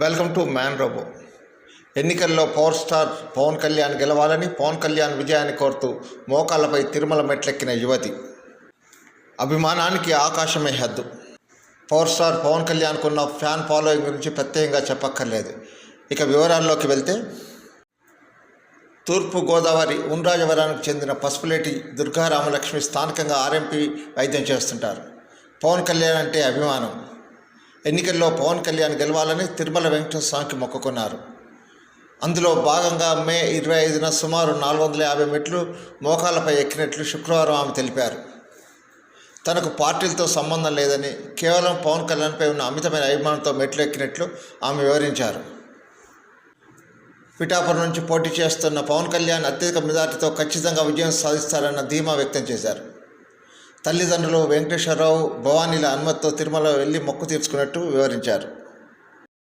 Welcome to man robo ఎన్నికల్లో power star Pawan Kalyan గెలవాలని పవన్ కళ్యాణ్ విజయాన్ని కోరుతూ మోకాళ్ళపై తిరుమల మెట్లెక్కిన యువతి. అభిమానానికి ఆకాశమే హద్దు. పవర్ స్టార్ పవన్ కళ్యాణ్కున్న ఫ్యాన్ ఫాలోయింగ్ గురించి ప్రత్యేకంగా చెప్పక్కర్లేదు. ఇక వివరాల్లోకి వెళ్తే తూర్పు గోదావరి ఉండ్రాజవరానికి చెందిన పసుపులేటి దుర్గారామలక్ష్మి స్థానికంగా ఆర్ఎంపీ వైద్యం చేస్తుంటారు. పవన్ కళ్యాణ్ అంటే అభిమానం. ఎన్నికల్లో పవన్ కళ్యాణ్ గెలవాలని తిరుమల వెంకటేశ్వర స్వామికి మొక్కుకున్నారు. అందులో భాగంగా మే ఇరవై ఐదున సుమారు నాలుగు వందల యాభై మెట్లు మోకాళ్ళపై ఎక్కినట్లు శుక్రవారం ఆమె తెలిపారు. తనకు పార్టీలతో సంబంధం లేదని కేవలం పవన్ కళ్యాణ్పై ఉన్న అమితమైన అభిమానంతో మెట్లు ఎక్కినట్లు ఆమె వివరించారు. పిఠాపురం నుంచి పోటీ చేస్తున్న పవన్ కళ్యాణ్ అత్యధిక మెజార్టీతో ఖచ్చితంగా విజయం సాధిస్తారన్న ధీమా వ్యక్తం చేశారు. తల్లిదండ్రులు వెంకటేశ్వరరావు భవానీల అనుమతితో తిరుమల వెళ్ళి మొక్కు తీర్చుకున్నట్టు వివరించారు.